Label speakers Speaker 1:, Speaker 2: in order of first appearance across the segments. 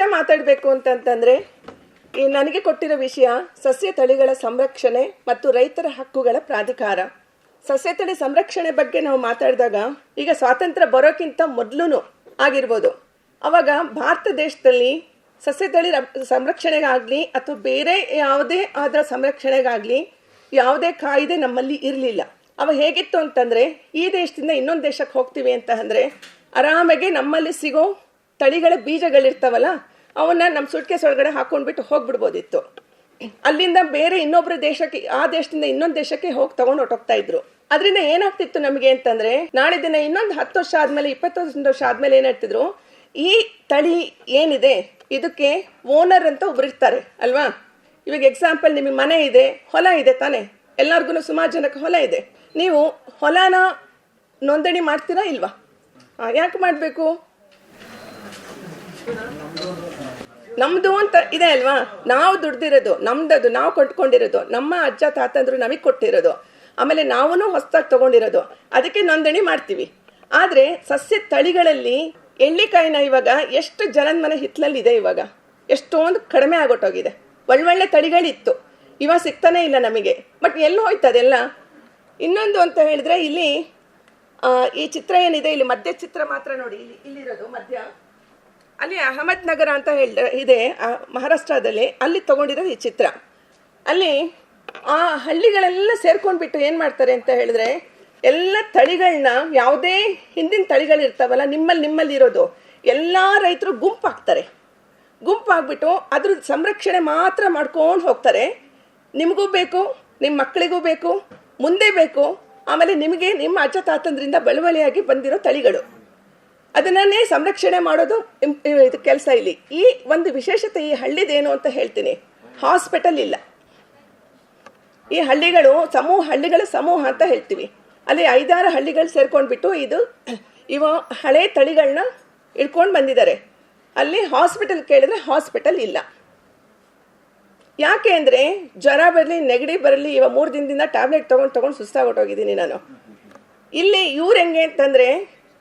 Speaker 1: ವಿಷಯ ಮಾತಾಡಬೇಕು ಅಂತಂತಂದರೆ, ಈ ನನಗೆ ಕೊಟ್ಟಿರೋ ವಿಷಯ ಸಸ್ಯ ತಳಿಗಳ ಸಂರಕ್ಷಣೆ ಮತ್ತು ರೈತರ ಹಕ್ಕುಗಳ ಪ್ರಾಧಿಕಾರ. ಸಸ್ಯ ತಳಿ ಸಂರಕ್ಷಣೆ ಬಗ್ಗೆ ನಾವು ಮಾತಾಡಿದಾಗ ಈಗ ಸ್ವಾತಂತ್ರ್ಯ ಬರೋಕ್ಕಿಂತ ಮೊದಲು ಆಗಿರ್ಬೋದು. ಅವಾಗ ಭಾರತ ದೇಶದಲ್ಲಿ ಸಸ್ಯ ತಳಿ ಸಂರಕ್ಷಣೆಗಾಗಲಿ ಅಥವಾ ಬೇರೆ ಯಾವುದೇ ಅದರ ಸಂರಕ್ಷಣೆಗಾಗಲಿ ಯಾವುದೇ ಕಾಯ್ದೆ ನಮ್ಮಲ್ಲಿ ಇರಲಿಲ್ಲ. ಅವ ಹೇಗಿತ್ತು ಅಂತಂದರೆ, ಈ ದೇಶದಿಂದ ಇನ್ನೊಂದು ದೇಶಕ್ಕೆ ಹೋಗ್ತೀವಿ ಅಂತ ಅಂದರೆ ಆರಾಮಾಗಿ ನಮ್ಮಲ್ಲಿ ಸಿಗೋ ತಳಿಗಳ ಬೀಜಗಳಿರ್ತಾವಲ್ಲ, ಅವನ್ನ ನಮ್ಮ ಸುಟ್ಕೇಸ್ ಒಳಗಡೆ ಹಾಕೊಂಡ್ಬಿಟ್ಟು ಹೋಗ್ಬಿಡ್ಬೋದಿತ್ತು. ಅಲ್ಲಿಂದ ಬೇರೆ ಇನ್ನೊಬ್ಬರ ದೇಶಕ್ಕೆ, ಆ ದೇಶದಿಂದ ಇನ್ನೊಂದು ದೇಶಕ್ಕೆ ಹೋಗಿ ತಗೊಂಡು ಹೊಟ್ಟೋಗ್ತಾ ಇದ್ರು. ಅದರಿಂದ ಏನಾಗ್ತಿತ್ತು ನಮಗೆ ಅಂತಂದ್ರೆ, ನಾಳೆ ದಿನ ಇನ್ನೊಂದು ಹತ್ತು ವರ್ಷ ಆದ್ಮೇಲೆ, ಇಪ್ಪತ್ತೊಂದು ವರ್ಷ ಆದ್ಮೇಲೆ ಏನಾಗ್ತಿದ್ರು ಈ ತಳಿ ಏನಿದೆ, ಇದಕ್ಕೆ ಓನರ್ ಅಂತ ಒಬ್ರು ಇರ್ತಾರೆ, ಅಲ್ವಾ? ಇವಾಗ ಎಕ್ಸಾಂಪಲ್ ನಿಮಗೆ ಮನೆ ಇದೆ, ಹೊಲ ಇದೆ ತಾನೆ. ಎಲ್ಲರಿಗೂ ಸುಮಾರು ಜನಕ್ಕೆ ಹೊಲ ಇದೆ. ನೀವು ಹೊಲನ ನೋಂದಣಿ ಮಾಡ್ತೀರಾ ಇಲ್ವಾ? ಯಾಕೆ ಮಾಡಬೇಕು? ನಮ್ದು ಅಂತ ಇದೆ ಅಲ್ವಾ? ನಾವು ದುಡ್ದಿರೋದು ನಮ್ದದು ನಾವು ಕೊಂಡ್ಕೊಂಡಿರೋದು ನಮ್ಮ ಅಜ್ಜ ತಾತಂದ್ರು ನಮಗೆ ಕೊಟ್ಟಿರೋದು. ಆಮೇಲೆ ನಾವೂ ಹೊಸದಾಗಿ ತಗೊಂಡಿರೋದು. ಅದಕ್ಕೆ ನೋಂದಣಿ ಮಾಡ್ತೀವಿ. ಆದರೆ ಸಸ್ಯ ತಳಿಗಳಲ್ಲಿ ಎಳ್ಳಿಕಾಯಿನ ಇವಾಗ ಎಷ್ಟು ಜನದ ಮನೆ ಹಿತ್ತಲಲ್ಲಿದೆ ಇವಾಗ. ಎಷ್ಟೊಂದು ಕಡಿಮೆ ಆಗೋಟೋಗಿದೆ. ಒಳ್ಳೊಳ್ಳೆ ತಳಿಗಳಿತ್ತು. ಇವಾಗ ಸಿಗ್ತಾನೆ ಇಲ್ಲ ನಮಗೆ. ಬಟ್ ಎಲ್ಲಿ ಹೋಯ್ತದೆಲ್ಲ ಇನ್ನೊಂದು ಅಂತ ಹೇಳಿದ್ರೆ ಇಲ್ಲಿ ಈ ಚಿತ್ರ ಏನಿದೆ? ಇಲ್ಲಿ ಮಧ್ಯ ಚಿತ್ರ ಮಾತ್ರ ನೋಡಿ. ಇಲ್ಲಿ ಇಲ್ಲಿರೋದು ಮಧ್ಯ. ಅಲ್ಲಿ ಅಹಮದ್ ನಗರ ಅಂತ ಹೇಳ, ಇದೆ ಮಹಾರಾಷ್ಟ್ರದಲ್ಲಿ. ಅಲ್ಲಿ ತಗೊಂಡಿರೋ ಈ ಚಿತ್ರ. ಅಲ್ಲಿ ಆ ಹಳ್ಳಿಗಳೆಲ್ಲ ಸೇರ್ಕೊಂಡ್ಬಿಟ್ಟು ಏನು ಮಾಡ್ತಾರೆ ಅಂತ ಹೇಳಿದ್ರೆ, ಎಲ್ಲ ತಳಿಗಳನ್ನ ಯಾವುದೇ ಹಿಂದಿನ ತಳಿಗಳಿರ್ತಾವಲ್ಲ ನಿಮ್ಮಲ್ಲಿ ನಿಮ್ಮಲ್ಲಿ ಇರೋದು, ಎಲ್ಲ ರೈತರು ಗುಂಪಾಗ್ತಾರೆ. ಗುಂಪಾಗ್ಬಿಟ್ಟು ಅದ್ರ ಸಂರಕ್ಷಣೆ ಮಾತ್ರ ಮಾಡ್ಕೊಂಡು ಹೋಗ್ತಾರೆ. ನಿಮಗೂ ಬೇಕು ನಿಮ್ಮ ಮಕ್ಕಳಿಗೂ ಬೇಕು, ಮುಂದೆ ಬೇಕು. ಆಮೇಲೆ ನಿಮಗೆ ನಿಮ್ಮ ಅಜ್ಜ ತಾತಂದ್ರಿಂದ ಬಳುವಳಿಯಾಗಿ ಬಂದಿರೋ ತಳಿಗಳು. ಅದನ್ನೇ ಸಂರಕ್ಷಣೆ ಮಾಡೋದು ಇದು ಕೆಲಸ ಇಲ್ಲಿ. ಈ ಒಂದು ವಿಶೇಷತೆ ಈ ಹಳ್ಳಿದೇನು ಅಂತ ಹೇಳ್ತೀನಿ. ಹಾಸ್ಪಿಟಲ್ ಇಲ್ಲ. ಈ ಹಳ್ಳಿಗಳು ಸಮೂಹ ಹಳ್ಳಿಗಳ ಸಮೂಹ ಅಂತ ಹೇಳ್ತೀವಿ. ಅಲ್ಲಿ ಐದಾರು ಹಳ್ಳಿಗಳು ಸೇರ್ಕೊಂಡ್ಬಿಟ್ಟು ಇದು ಇವ ಹಳೆ ತಳಿಗಳನ್ನ ಇಟ್ಕೊಂಡು ಬಂದಿದ್ದಾರೆ. ಅಲ್ಲಿ ಹಾಸ್ಪಿಟಲ್ ಕೇಳಿದ್ರೆ ಹಾಸ್ಪಿಟಲ್ ಇಲ್ಲ. ಯಾಕೆ ಅಂದರೆ ಜ್ವರ ಬರಲಿ, ನೆಗಡಿ ಬರಲಿ ಇವಾಗ ಮೂರು ದಿನದಿಂದ ಟ್ಯಾಬ್ಲೆಟ್ ತೊಗೊಂಡು ತೊಗೊಂಡು ಸುಸ್ತಾಗೊಟ್ಟೋಗಿದ್ದೀನಿ ನಾನು. ಇಲ್ಲಿ ಇವ್ರು ಹೆಂಗೆ ಅಂತಂದರೆ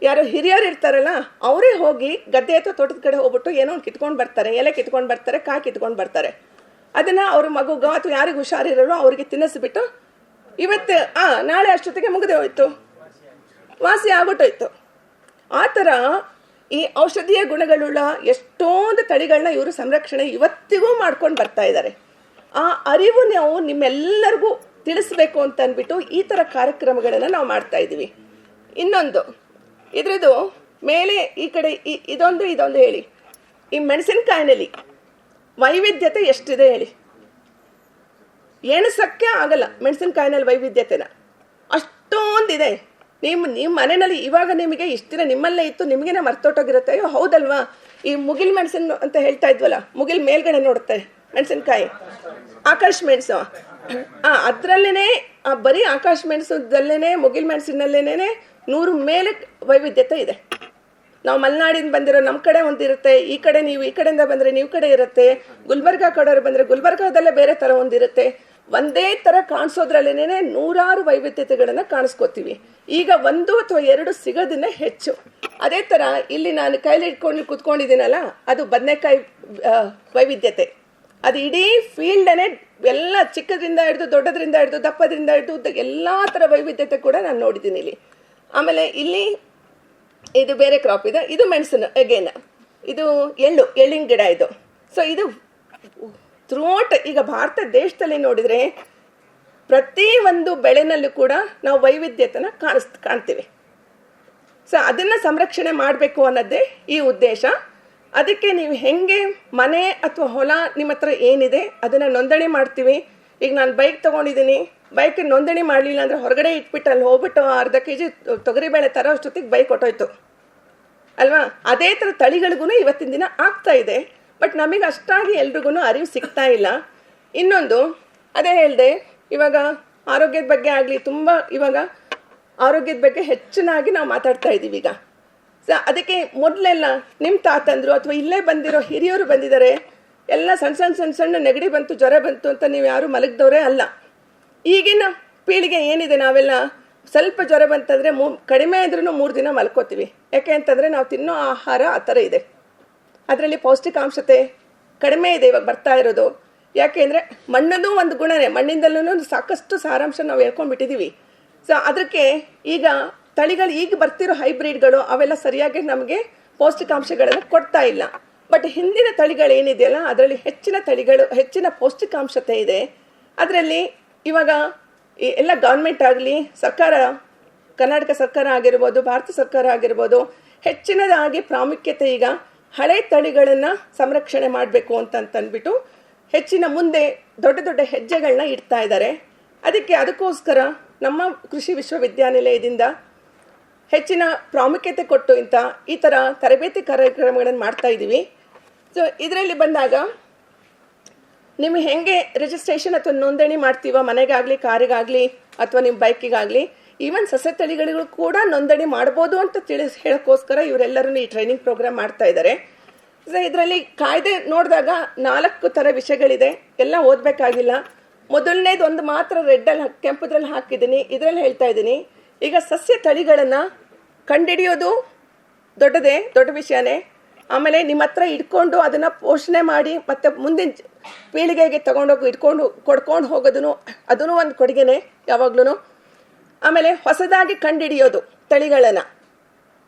Speaker 1: ಯಾರು ಹಿರಿಯರು ಇರ್ತಾರಲ್ಲ, ಅವರೇ ಹೋಗಿ ಗದ್ದೆ ಅಥವಾ ತೋಟದ ಕಡೆ ಹೋಗ್ಬಿಟ್ಟು ಏನೋ ಒಂದು ಕಿತ್ಕೊಂಡು ಬರ್ತಾರೆ, ಎಲೆ ಕಿತ್ಕೊಂಡು ಬರ್ತಾರೆ, ಕಾಯಿ ಕಿತ್ಕೊಂಡು ಬರ್ತಾರೆ. ಅದನ್ನು ಅವ್ರ ಮಗುಗ ಅಥವಾ ಯಾರಿಗೆ ಹುಷಾರಿರಲ್ಲೋ ಅವರಿಗೆ ತಿನ್ನಿಸ್ಬಿಟ್ಟು ಇವತ್ತು, ಆ, ನಾಳೆ ಅಷ್ಟೊತ್ತಿಗೆ ಮುಗಿದೆ ಹೋಯ್ತು. ವಾಸಿ ಆಗ್ಬಿಟ್ಟೋಯ್ತು. ಆ ಥರ ಈ ಔಷಧೀಯ ಗುಣಗಳುಳ್ಳ ಎಷ್ಟೊಂದು ತಳಿಗಳನ್ನ ಇವರು ಸಂರಕ್ಷಣೆ ಇವತ್ತಿಗೂ ಮಾಡ್ಕೊಂಡು ಬರ್ತಾ ಇದ್ದಾರೆ ಆ ಅರಿವು ನಾವು ನಿಮ್ಮೆಲ್ಲರಿಗೂ ತಿಳಿಸ್ಬೇಕು ಅಂತ ಅಂದ್ಬಿಟ್ಟು ಈ ಥರ ಕಾರ್ಯಕ್ರಮಗಳನ್ನು ನಾವು ಮಾಡ್ತಾ ಇದ್ದೀವಿ ಇನ್ನೊಂದು ಇದ್ರದ್ದು ಮೇಲೆ ಈ ಕಡೆ ಇದೊಂದು ಇದೊಂದು ಹೇಳಿ. ಈ ಮೆಣಸಿನಕಾಯಿನಲ್ಲಿ ವೈವಿಧ್ಯತೆ ಎಷ್ಟಿದೆ ಹೇಳಿ. ಎಣಸಕ್ಕೆ ಆಗಲ್ಲ ಮೆಣಸಿನಕಾಯಿನಲ್ಲಿ ವೈವಿಧ್ಯತೆನ. ಅಷ್ಟೊಂದಿದೆ. ನಿಮ್ಮ ನಿಮ್ಮ ಮನೆಯಲ್ಲಿ ಇವಾಗ ನಿಮಗೆ ಇಷ್ಟಿನ ನಿಮ್ಮಲ್ಲೇ ಇತ್ತು, ನಿಮಗೇನೆ ಮರ್ತೋಟೋಗಿರುತ್ತೆ ಅಯ್ಯೋ ಹೌದಲ್ವಾ? ಈ ಮುಗಿಲ್ ಮೆಣಸಿನ ಅಂತ ಹೇಳ್ತಾ ಇದ್ವಲ್ಲ, ಮುಗಿಲ್ ಮೇಲ್ಗಡೆ ನೋಡುತ್ತೆ ಮೆಣಸಿನಕಾಯಿ. ಆಕಾಶ್ ಮೆಣಸು. ಅದರಲ್ಲೇ ಬರೀ ಆಕಾಶ ಮೆಣಸದಲ್ಲೇ ಮುಗಿಲ್ ಮೆಣಸಿನಲ್ಲೇನೆ ನೂರು ಮೇಲೆ ವೈವಿಧ್ಯತೆ ಇದೆ. ನಾವು ಮಲೆನಾಡಿಂದ ಬಂದಿರೋ ನಮ್ಮ ಕಡೆ ಒಂದಿರುತ್ತೆ ಈ ಕಡೆ ನೀವು ಈ ಕಡೆಯಿಂದ ಬಂದರೆ ನೀವು ಕಡೆ ಇರುತ್ತೆ, ಗುಲ್ಬರ್ಗ ಕಡೆಯವ್ರು ಬಂದರೆ ಗುಲ್ಬರ್ಗಾದಲ್ಲೇ ಬೇರೆ ಥರ ಒಂದಿರುತ್ತೆ ಒಂದೇ ಥರ ಕಾಣಿಸೋದ್ರಲ್ಲೇನೆ ನೂರಾರು ವೈವಿಧ್ಯತೆಗಳನ್ನು ಕಾಣಿಸ್ಕೋತೀವಿ. ಈಗ ಒಂದು ಅಥವಾ ಎರಡು ಸಿಗೋದನ್ನೇ ಹೆಚ್ಚು. ಅದೇ ಥರ ಇಲ್ಲಿ ನಾನು ಕೈಲಿ ಇಟ್ಕೊಂಡು ಕೂತ್ಕೊಂಡಿದ್ದೀನಲ್ಲ, ಅದು ಬದನೆಕಾಯಿ ವೈವಿಧ್ಯತೆ. ಅದು ಇಡೀ ಫೀಲ್ಡನ್ನೇ ಎಲ್ಲ ಚಿಕ್ಕದ್ರಿಂದ ಹಿಡಿದು, ದೊಡ್ಡದ್ರಿಂದ ಹಿಡಿದು, ದಪ್ಪದ್ರಿಂದ ಹಿಡಿದು ಎಲ್ಲ ಥರ ವೈವಿಧ್ಯತೆ ಕೂಡ ನಾನು ನೋಡಿದ್ದೀನಿ ಇಲ್ಲಿ. ಆಮೇಲೆ ಇಲ್ಲಿ ಇದು ಬೇರೆ ಕ್ರಾಪ್ ಇದೆ. ಇದು ಮೆಣಸಿನ ಅಗೇನ್ ಇದು ಎಳ್ಳು, ಎಳ್ಳಿನ ಗಿಡ ಇದು. ಸೊ ಇದು ಥ್ರೂಔಟ್ ಈಗ ಭಾರತ ದೇಶದಲ್ಲಿ ನೋಡಿದರೆ ಪ್ರತಿ ಒಂದು ಬೆಳೆನಲ್ಲೂ ಕೂಡ ನಾವು ವೈವಿಧ್ಯತೆನ ಕಾಣಿಸ್ ಕಾಣ್ತೀವಿ. ಸೊ ಅದನ್ನು ಸಂರಕ್ಷಣೆ ಮಾಡಬೇಕು ಅನ್ನೋದೇ ಈ ಉದ್ದೇಶ. ಅದಕ್ಕೆ ನೀವು ಹೆಂಗೆ ಮನೆ ಅಥವಾ ಹೊಲ ನಿಮ್ಮ ಹತ್ರ ಏನಿದೆ ಅದನ್ನು ನೋಂದಣಿ ಮಾಡ್ತೀವಿ. ಈಗ ನಾನು ಬೈಕ್ ತೊಗೊಂಡಿದ್ದೀನಿ ಬೈಕ್ ನೋಂದಣಿ ಮಾಡಲಿಲ್ಲ ಅಂದರೆ ಹೊರಗಡೆ ಇಟ್ಬಿಟ್ಟು ಅಲ್ಲಿ ಹೋಗ್ಬಿಟ್ಟು ಅರ್ಧ ಕೆ ಜಿ ತೊಗರಿಬೇಳೆ ತರೋ ಅಷ್ಟೊತ್ತಿಗೆ ಬೈಕ್ ಹೊಟ್ಟೋಯ್ತು ಅಲ್ವಾ? ಅದೇ ಥರ ತಳಿಗಳಿಗೂ ಇವತ್ತಿನ ದಿನ ಆಗ್ತಾ ಇದೆ. ಬಟ್ ನಮಗೆ ಅಷ್ಟಾಗಿ ಎಲ್ರಿಗೂ ಅರಿವು ಸಿಗ್ತಾ ಇಲ್ಲ. ಇನ್ನೊಂದು, ಅದೇ ಹೇಳಿದೆ, ಇವಾಗ ಆರೋಗ್ಯದ ಬಗ್ಗೆ ಆಗಲಿ, ತುಂಬ ಇವಾಗ ಆರೋಗ್ಯದ ಬಗ್ಗೆ ಹೆಚ್ಚಿನಾಗಿ ನಾವು ಮಾತಾಡ್ತಾ ಇದ್ದೀವಿ ಈಗ ಅದಕ್ಕೆ ಮೊದಲೆಲ್ಲ ನಿಮ್ಮ ತಾತಂದರು ಅಥವಾ ಇಲ್ಲೇ ಬಂದಿರೋ ಹಿರಿಯರು ಬಂದಿದ್ದಾರೆ ಎಲ್ಲ ಸಣ್ಣ ಸಣ್ಣ ಸಣ್ಣ ಸಣ್ಣ ನೆಗಡಿ ಬಂತು, ಜ್ವರ ಬಂತು ಅಂತ ನೀವು ಯಾರು ಮಲಗಿದವರೇ ಅಲ್ಲ. ಈಗಿನ ಪೀಳಿಗೆ ಏನಿದೆ ನಾವೆಲ್ಲ ಸ್ವಲ್ಪ ಜ್ವರ ಬಂತಂದರೆ ಮೂ, ಕಡಿಮೆ ಇದ್ರೂ ಮೂರು ದಿನ ಮಲ್ಕೋತೀವಿ. ಯಾಕೆ ಅಂತಂದರೆ ನಾವು ತಿನ್ನೋ ಆಹಾರ ಆ ಥರ ಇದೆ. ಅದರಲ್ಲಿ ಪೌಷ್ಟಿಕಾಂಶತೆ ಕಡಿಮೆ ಇದೆ ಇವಾಗ ಬರ್ತಾ ಇರೋದು. ಯಾಕೆ ಅಂದರೆ ಮಣ್ಣಲ್ಲೂ ಒಂದು ಗುಣನೇ ಮಣ್ಣಿಂದಲೂ ಸಾಕಷ್ಟು ಸಾರಾಂಶ ನಾವು ಹೇಳ್ಕೊಂಡ್ಬಿಟ್ಟಿದ್ದೀವಿ ಸೊ, ಅದಕ್ಕೆ ಈಗ ತಳಿಗಳು ಈಗ ಬರ್ತಿರೋ ಹೈಬ್ರಿಡ್ಗಳು ಅವೆಲ್ಲ ಸರಿಯಾಗಿ ನಮಗೆ ಪೌಷ್ಟಿಕಾಂಶಗಳನ್ನು ಕೊಡ್ತಾ ಇಲ್ಲ. ಬಟ್ ಹಿಂದಿನ ತಳಿಗಳು ಏನಿದೆಯಲ್ಲ, ಅದರಲ್ಲಿ ಹೆಚ್ಚಿನ ತಳಿಗಳು, ಹೆಚ್ಚಿನ ಪೌಷ್ಟಿಕಾಂಶತೆ ಇದೆ. ಅದರಲ್ಲಿ ಇವಾಗ ಈ ಎಲ್ಲ ಗೌರ್ಮೆಂಟ್ ಆಗಲಿ, ಸರ್ಕಾರ, ಕರ್ನಾಟಕ ಸರ್ಕಾರ ಆಗಿರ್ಬೋದು, ಭಾರತ ಸರ್ಕಾರ ಆಗಿರ್ಬೋದು, ಹೆಚ್ಚಿನದಾಗಿ ಪ್ರಾಮುಖ್ಯತೆ ಈಗ ಹಳೆ ತಳಿಗಳನ್ನು ಸಂರಕ್ಷಣೆ ಮಾಡಬೇಕು ಅಂತ ಅಂದ್ಬಿಟ್ಟು ಹೆಚ್ಚಿನ ಮುಂದೆ ದೊಡ್ಡ ದೊಡ್ಡ ಹೆಜ್ಜೆಗಳನ್ನ ಇಡ್ತಾ ಇದ್ದಾರೆ. ಅದಕ್ಕೆ ಅದಕ್ಕೋಸ್ಕರ ನಮ್ಮ ಕೃಷಿ ವಿಶ್ವವಿದ್ಯಾನಿಲಯದಿಂದ ಹೆಚ್ಚಿನ ಪ್ರಾಮುಖ್ಯತೆ ಕೊಟ್ಟು ಇಂಥ ಈ ಥರ ತರಬೇತಿ ಕಾರ್ಯಕ್ರಮಗಳನ್ನು ಮಾಡ್ತಾ ಇದ್ದೀವಿ ಸೊ ಇದರಲ್ಲಿ ಬಂದಾಗ ನಿಮ್ಮ ಹೆಂಗೆ ರಿಜಿಸ್ಟ್ರೇಷನ್ ಅಥವಾ ನೋಂದಣಿ ಮಾಡ್ತೀವ? ಮನೆಗಾಗಲಿ, ಕಾರಿಗಾಗಲಿ ಅಥವಾ ನಿಮ್ಮ ಬೈಕಿಗಾಗಲಿ ಈವನ್ ಸಸ್ಯ ತಳಿಗಳಿಗೂ ಕೂಡ ನೋಂದಣಿ ಮಾಡ್ಬೋದು ಅಂತ ತಿಳಿಸಿ, ಹೇಳೋಕ್ಕೋಸ್ಕರ ಇವರೆಲ್ಲರೂ ಈ ಟ್ರೈನಿಂಗ್ ಪ್ರೋಗ್ರಾಮ್ ಮಾಡ್ತಾ ಇದ್ದಾರೆ ಸೊ ಇದರಲ್ಲಿ ಕಾಯ್ದೆ ನೋಡಿದಾಗ ನಾಲ್ಕು ಥರ ವಿಷಯಗಳಿದೆ. ಎಲ್ಲ ಓದಬೇಕಾಗಿಲ್ಲ. ಮೊದಲನೇದು ಒಂದು ಮಾತ್ರ ರೆಡ್ಡಲ್ಲಿ ಕೆಂಪುದ್ರಲ್ಲಿ ಹಾಕಿದ್ದೀನಿ. ಇದರಲ್ಲಿ ಹೇಳ್ತಾ ಇದ್ದೀನಿ. ಈಗ ಸಸ್ಯ ತಳಿಗಳನ್ನು ಕಂಡಿಡಿಯೋದು ದೊಡ್ಡದೇ, ದೊಡ್ಡ ವಿಷಯನೇ. ಆಮೇಲೆ ನಿಮ್ಮ ಹತ್ರ ಇಟ್ಕೊಂಡು ಅದನ್ನು ಪೋಷಣೆ ಮಾಡಿ ಮತ್ತು ಮುಂದಿನ ಪೀಳಿಗೆಗೆ ತಗೊಂಡೋಗಿ ಇಟ್ಕೊಂಡು ಕೊಡ್ಕೊಂಡು ಹೋಗೋದನ್ನು ಅದೂ ಒಂದು ಕೊಡುಗೆನೆ ಯಾವಾಗ್ಲೂ ಆಮೇಲೆ ಹೊಸದಾಗಿ ಕಂಡಿಡಿಯೋದು ತಳಿಗಳನ್ನು.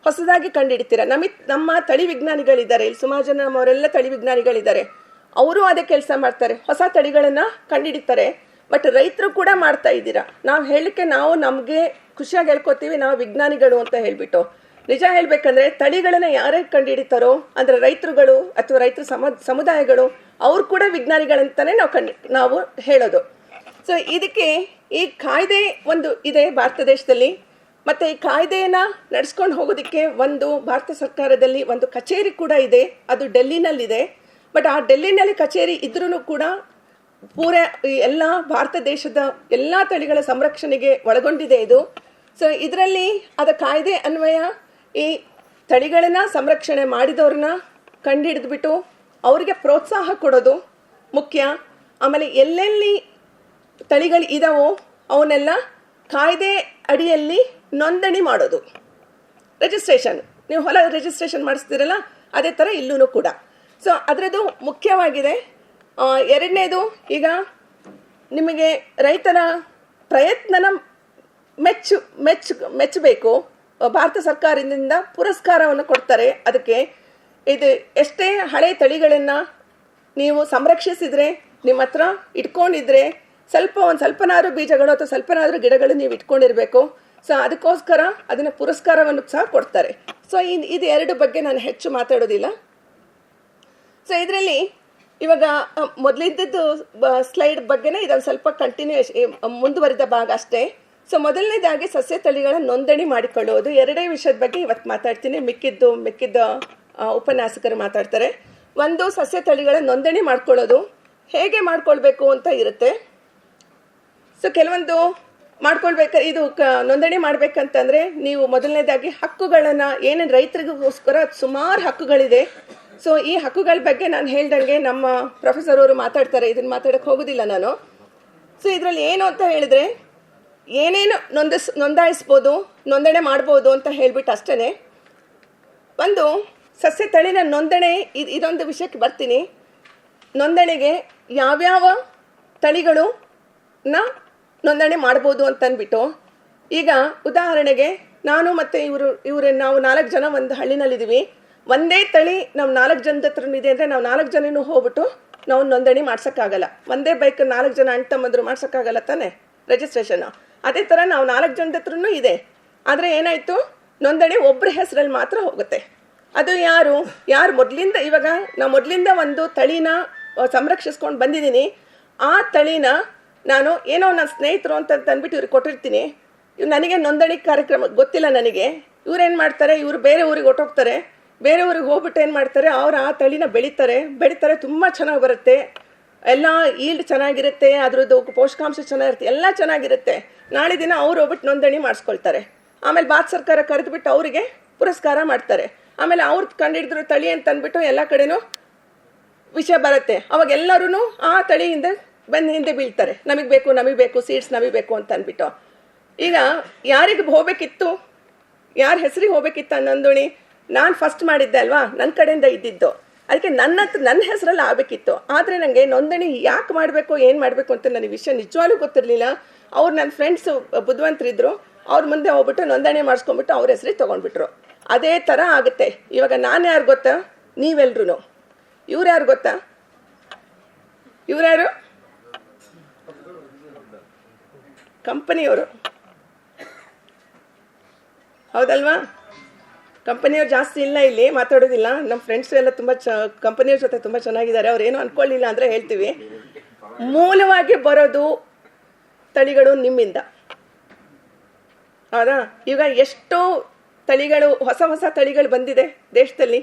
Speaker 1: ಹೊಸದಾಗಿ ಕಂಡುಹಿಡಿತೀರ ನಮಿ ನಮ್ಮ ತಳಿ ವಿಜ್ಞಾನಿಗಳಿದ್ದಾರೆ, ಇಲ್ಲಿ ಸುಮಾರು ಜನ ನಮ್ಮವರೆಲ್ಲ ತಳಿ ವಿಜ್ಞಾನಿಗಳಿದ್ದಾರೆ. ಅವರು ಅದೇ ಕೆಲಸ ಮಾಡ್ತಾರೆ. ಹೊಸ ತಳಿಗಳನ್ನು ಕಂಡುಹಿಡಿತಾರೆ ಬಟ್ ರೈತರು ಕೂಡ ಮಾಡ್ತಾ ಇದ್ದೀರಾ? ನಾವು ಹೇಳಲಿಕ್ಕೆ ನಾವು ನಮಗೆ ಖುಷಿಯಾಗಿ ಹೇಳ್ಕೊತೀವಿ, ನಾವು ವಿಜ್ಞಾನಿಗಳು ಅಂತ ಹೇಳಿಬಿಟ್ಟು. ನಿಜ ಹೇಳ್ಬೇಕಂದ್ರೆ ತಳಿಗಳನ್ನು ಯಾರೇ ಕಂಡುಹಿಡಿತಾರೋ ಅಂದರೆ ರೈತರುಗಳು ಅಥವಾ ರೈತರ ಸಮ, ಸಮುದಾಯಗಳು, ಅವ್ರು ಕೂಡ ವಿಜ್ಞಾನಿಗಳಂತಾನೆ ನಾವು ಕಂಡು, ನಾವು ಹೇಳೋದು. ಸೊ ಇದಕ್ಕೆ ಈ ಕಾಯ್ದೆ ಒಂದು ಇದೆ ಭಾರತ ದೇಶದಲ್ಲಿ. ಮತ್ತು ಈ ಕಾಯ್ದೆಯನ್ನು ನಡೆಸ್ಕೊಂಡು ಹೋಗೋದಕ್ಕೆ ಒಂದು ಭಾರತ ಸರ್ಕಾರದಲ್ಲಿ ಒಂದು ಕಚೇರಿ ಕೂಡ ಇದೆ. ಅದು ಡೆಲ್ಲಿನಲ್ಲಿದೆ. ಬಟ್ ಆ ಡೆಲ್ಲಿನಲ್ಲಿ ಕಚೇರಿ ಇದ್ರೂ ಕೂಡ ಪೂರ ಎಲ್ಲ ಭಾರತ ದೇಶದ ಎಲ್ಲ ತಳಿಗಳ ಸಂರಕ್ಷಣೆಗೆ ಒಳಗೊಂಡಿದೆ ಇದು. ಸೊ ಇದರಲ್ಲಿ ಅದ ಕಾಯ್ದೆ ಅನ್ವಯ ಈ ತಳಿಗಳನ್ನ ಸಂರಕ್ಷಣೆ ಮಾಡಿದವ್ರನ್ನ ಕಂಡುಹಿಡಿದ್ಬಿಟ್ಟು ಅವರಿಗೆ ಪ್ರೋತ್ಸಾಹ ಕೊಡೋದು ಮುಖ್ಯ. ಆಮೇಲೆ ಎಲ್ಲೆಲ್ಲಿ ತಳಿಗಳು ಇದಾವೋ ಅವನ್ನೆಲ್ಲ ಕಾಯ್ದೆ ಅಡಿಯಲ್ಲಿ ನೋಂದಣಿ ಮಾಡೋದು. ರಿಜಿಸ್ಟ್ರೇಷನ್ ನೀವು ಹೊಲ ರಿಜಿಸ್ಟ್ರೇಷನ್ ಮಾಡಿಸ್ತೀರಲ್ಲ, ಅದೇ ಥರ ಇಲ್ಲೂ ಕೂಡ. ಸೊ ಅದರದ್ದು ಮುಖ್ಯವಾಗಿದೆ. ಎರಡನೇದು ಈಗ ನಿಮಗೆ ರೈತನ ಪ್ರಯತ್ನನ ಮೆಚ್ಚು ಮೆಚ್ಚು, ಮೆಚ್ಚಬೇಕು. ಭಾರತ ಸರ್ಕಾರದಿಂದ ಪುರಸ್ಕಾರವನ್ನು ಕೊಡ್ತಾರೆ. ಅದಕ್ಕೆ ಇದು ಎಷ್ಟೇ ಹಳೆ ತಳಿಗಳನ್ನು ನೀವು ಸಂರಕ್ಷಿಸಿದರೆ, ನಿಮ್ಮ ಹತ್ರ ಇಟ್ಕೊಂಡಿದ್ರೆ, ಸ್ವಲ್ಪ ಒಂದು ಸ್ವಲ್ಪನಾದರೂ ಬೀಜಗಳು ಅಥವಾ ಸ್ವಲ್ಪನಾದರೂ ಗಿಡಗಳು ನೀವು ಇಟ್ಕೊಂಡಿರಬೇಕು. ಸೊ ಅದಕ್ಕೋಸ್ಕರ ಅದನ್ನು ಪುರಸ್ಕಾರವನ್ನು ಸಹ ಕೊಡ್ತಾರೆ. ಸೊ ಇದು ಇದು ಎರಡು ಬಗ್ಗೆ ನಾನು ಹೆಚ್ಚು ಮಾತಾಡೋದಿಲ್ಲ. ಸೊ ಇದರಲ್ಲಿ ಇವಾಗ ಮೊದಲಿದ್ದದ್ದು ಸ್ಲೈಡ್ ಬಗ್ಗೆನೇ ಇದೊಂದು ಸ್ವಲ್ಪ ಕಂಟಿನ್ಯೂಸ್ ಮುಂದುವರಿದ ಭಾಗ ಅಷ್ಟೇ. ಸೊ ಮೊದಲನೇದಾಗಿ ಸಸ್ಯ ತಳಿಗಳ ನೋಂದಣಿ ಮಾಡಿಕೊಳ್ಳುವುದು. ಎರಡೇ ವಿಷಯದ ಬಗ್ಗೆ ಇವತ್ತು ಮಾತಾಡ್ತೀನಿ. ಮಿಕ್ಕಿದ್ದು, ಮಿಕ್ಕಿದ್ದ ಉಪನ್ಯಾಸಕರು ಮಾತಾಡ್ತಾರೆ. ಒಂದು, ಸಸ್ಯ ತಳಿಗಳ ನೋಂದಣಿ ಮಾಡ್ಕೊಳ್ಳೋದು. ಹೇಗೆ ಮಾಡ್ಕೊಳ್ಬೇಕು ಅಂತ ಇರುತ್ತೆ. ಸೊ ಕೆಲವೊಂದು ಮಾಡ್ಕೊಳ್ಬೇಕಾದ್ರೆ ಇದು ಕ, ನೋಂದಣಿ ಮಾಡ್ಬೇಕಂತಂದ್ರೆ, ನೀವು ಮೊದಲನೇದಾಗಿ ಹಕ್ಕುಗಳನ್ನು, ಏನೇನು ರೈತರಿಗೋಸ್ಕರ ಸುಮಾರು ಹಕ್ಕುಗಳಿದೆ. ಸೊ ಈ ಹಕ್ಕುಗಳ ಬಗ್ಗೆ ನಾನು ಹೇಳ್ದಂಗೆ ನಮ್ಮ ಪ್ರೊಫೆಸರ್ ಅವರು ಮಾತಾಡ್ತಾರೆ. ಇದನ್ನು ಮಾತಾಡೋಕ್ಕೆ ಹೋಗೋದಿಲ್ಲ ನಾನು. ಸೊ ಇದರಲ್ಲಿ ಏನು ಅಂತ ಹೇಳಿದ್ರೆ, ಏನೇನು ನೊಂದಿಸ್, ನೋಂದಾಯಿಸ್ಬೋದು, ನೋಂದಣಿ ಮಾಡ್ಬೋದು ಅಂತ ಹೇಳ್ಬಿಟ್ಟು ಅಷ್ಟೇ ಒಂದು, ಸಸ್ಯ ತಳಿನ ನೋಂದಣಿ, ಇದು, ಇದೊಂದು ವಿಷಯಕ್ಕೆ ಬರ್ತೀನಿ. ನೋಂದಣಿಗೆ ಯಾವ್ಯಾವ ತಳಿಗಳು ನ ನೋಂದಣಿ ಮಾಡ್ಬೋದು ಅಂತ ಅಂದ್ಬಿಟ್ಟು ಈಗ ಉದಾಹರಣೆಗೆ, ನಾನು ಮತ್ತು ಇವರು ಇವರು ನಾವು ನಾಲ್ಕು ಜನ ಒಂದು ಹಳ್ಳಿನಲ್ಲಿದ್ದೀವಿ. ಒಂದೇ ತಳಿ ನಾವು ನಾಲ್ಕು ಜನದ ಹತ್ರ ಇದೆ ಅಂದರೆ ನಾವು ನಾಲ್ಕು ಜನನೂ ಹೋಗ್ಬಿಟ್ಟು ನಾವು ನೋಂದಣಿ ಮಾಡ್ಸೋಕ್ಕಾಗಲ್ಲ. ಒಂದೇ ಬೈಕ್ ನಾಲ್ಕು ಜನ ಅಣ್ಣ ತಮ್ಮಂದ್ರು ಮಾಡ್ಸೋಕ್ಕಾಗಲ್ಲ ತಾನೆ? ರಿಜಿಸ್ಟ್ರೇಷನ್ ಅದೇ ಥರ ನಾವು ನಾಲ್ಕು ಜನದ ಹತ್ರನೂ ಇದೆ. ಆದರೆ ಏನಾಯಿತು? ನೋಂದಣಿ ಒಬ್ಬರ ಹೆಸರಲ್ಲಿ ಮಾತ್ರ ಹೋಗುತ್ತೆ. ಅದು ಯಾರು? ಯಾರು ಮೊದಲಿಂದ ಇವಾಗ ನಾವು ಮೊದಲಿಂದ ಒಂದು ತಳಿನ ಸಂರಕ್ಷಿಸ್ಕೊಂಡು ಬಂದಿದ್ದೀನಿ. ಆ ತಳಿನ ನಾನು ಏನೋ ನನ್ನ ಸ್ನೇಹಿತರು ಅಂತ ಅಂದ್ಬಿಟ್ಟು ಇವ್ರಿಗೆ ಕೊಟ್ಟಿರ್ತೀನಿ. ಇವ್ ನನಗೆ ನೋಂದಣಿ ಕಾರ್ಯಕ್ರಮ ಗೊತ್ತಿಲ್ಲ ನನಗೆ. ಇವ್ರು ಏನು ಮಾಡ್ತಾರೆ? ಇವರು ಬೇರೆ ಊರಿಗೆ ಹೊಟ್ಟೋಗ್ತಾರೆ ಬೇರೆ ಊರಿಗೆ ಹೋಗ್ಬಿಟ್ಟು ಏನು ಮಾಡ್ತಾರೆ? ಅವ್ರು ಆ ತಳಿನ ಬೆಳೀತಾರೆ. ಬೆಳೀತಾರೆ, ತುಂಬ ಚೆನ್ನಾಗಿ ಬರುತ್ತೆ. ಎಲ್ಲ ಈಲ್ಡ್ ಚೆನ್ನಾಗಿರುತ್ತೆ, ಅದ್ರದ್ದು ಪೋಷಕಾಂಶ ಚೆನ್ನಾಗಿರುತ್ತೆ, ಎಲ್ಲ ಚೆನ್ನಾಗಿರುತ್ತೆ. ನಾಳೆ ದಿನ ಅವ್ರು ಹೋಗ್ಬಿಟ್ಟು ನೋಂದಣಿ ಮಾಡಿಸ್ಕೊಳ್ತಾರೆ. ಆಮೇಲೆ ಭಾರತ ಸರ್ಕಾರ ಕರೆದುಬಿಟ್ಟು ಅವರಿಗೆ ಪುರಸ್ಕಾರ ಮಾಡ್ತಾರೆ. ಆಮೇಲೆ ಅವ್ರು ಕಂಡಿಡಿದ್ರು ತಳಿ ಅಂತ ಅಂದ್ಬಿಟ್ಟು ಎಲ್ಲ ಕಡೆನೂ ವಿಷಯ ಬರುತ್ತೆ. ಅವಾಗ ಎಲ್ಲರೂ ಆ ತಳಿಯಿಂದ ಬಂದು ಹಿಂದೆ ಬೀಳ್ತಾರೆ. ನಮಗೆ ಬೇಕು ನಮಗೆ ಬೇಕು ಸೀಡ್ಸ್ ನಮಗೆ ಬೇಕು ಅಂತ ಅಂದ್ಬಿಟ್ಟು. ಈಗ ಯಾರಿಗೆ ಹೋಗ್ಬೇಕಿತ್ತು, ಯಾರ ಹೆಸರಿಗೆ ಹೋಗ್ಬೇಕಿತ್ತು ನೋಂದಣಿ? ನಾನು ಫಸ್ಟ್ ಮಾಡಿದ್ದೆ ಅಲ್ವಾ? ನನ್ನ ಕಡೆಯಿಂದ ಇದ್ದಿದ್ದು. ಅದಕ್ಕೆ ನನ್ನ ಹತ್ರ ನನ್ನ ಹೆಸರಲ್ಲಿ ಆಗಬೇಕಿತ್ತು. ಆದರೆ ನನಗೆ ನೋಂದಣಿ ಯಾಕೆ ಮಾಡಬೇಕು, ಏನು ಮಾಡಬೇಕು ಅಂತ ನನಗೆ ವಿಷಯ ನಿಜವಾಗ್ಲೂ ಗೊತ್ತಿರಲಿಲ್ಲ. ಅವ್ರು ನನ್ನ ಫ್ರೆಂಡ್ಸು ಬುದ್ಧಿವಂತರಿದ್ದರು ಅವ್ರ ಮುಂದೆ ಹೋಗ್ಬಿಟ್ಟು ನೋಂದಣಿ ಮಾಡಿಸ್ಕೊಂಡ್ಬಿಟ್ಟು ಅವ್ರ ಹೆಸರಿಗೆ ತೊಗೊಂಡ್ಬಿಟ್ರು. ಅದೇ ಥರ ಆಗುತ್ತೆ. ಇವಾಗ ನಾನು ಯಾರು ಗೊತ್ತಾ? ನೀವೆಲ್ರೂ ಇವ್ರು ಯಾರು ಗೊತ್ತಾ? ಇವ್ರ್ಯಾರು ಕಂಪನಿಯವರು. ಹೌದಲ್ವಾ? ಕಂಪನಿಯವ್ರು ಜಾಸ್ತಿ ಇಲ್ಲ ಇಲ್ಲಿ, ಮಾತಾಡೋದಿಲ್ಲ. ನಮ್ಮ ಫ್ರೆಂಡ್ಸ್ ಎಲ್ಲ ತುಂಬ ಚ, ಕಂಪನಿಯವ್ರ ಜೊತೆ ತುಂಬ ಚೆನ್ನಾಗಿದ್ದಾರೆ. ಅವ್ರು ಏನು ಅಂದ್ಕೊಳ್ಳಿಲ್ಲ ಅಂದರೆ ಹೇಳ್ತೀವಿ. ಮೂಲವಾಗಿ ಬರೋದು ತಳಿಗಳು ನಿಮ್ಮಿಂದ. ಹೌದಾ? ಈಗ ಎಷ್ಟೋ ತಳಿಗಳು, ಹೊಸ ಹೊಸ ತಳಿಗಳು ಬಂದಿದೆ ದೇಶದಲ್ಲಿ.